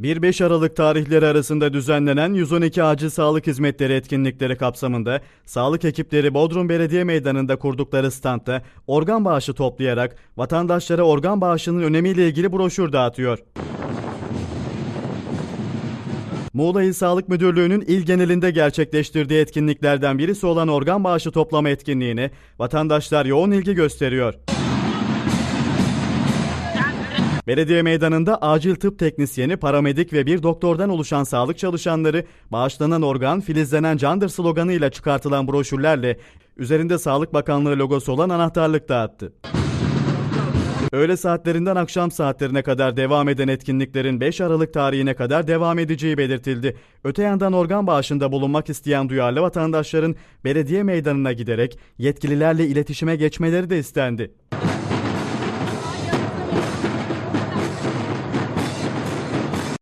1-5 Aralık tarihleri arasında düzenlenen 112 Acil Sağlık Hizmetleri etkinlikleri kapsamında sağlık ekipleri Bodrum Belediye Meydanı'nda kurdukları standta organ bağışı toplayarak vatandaşlara organ bağışının önemiyle ilgili broşür dağıtıyor. Muğla İl Sağlık Müdürlüğü'nün il genelinde gerçekleştirdiği etkinliklerden birisi olan organ bağışı toplama etkinliğine vatandaşlar yoğun ilgi gösteriyor. Belediye meydanında acil tıp teknisyeni, paramedik ve bir doktordan oluşan sağlık çalışanları bağışlanan organ filizlenen candır sloganıyla çıkartılan broşürlerle üzerinde Sağlık Bakanlığı logosu olan anahtarlık dağıttı. Öğle saatlerinden akşam saatlerine kadar devam eden etkinliklerin 5 Aralık tarihine kadar devam edeceği belirtildi. Öte yandan organ bağışında bulunmak isteyen duyarlı vatandaşların belediye meydanına giderek yetkililerle iletişime geçmeleri de istendi.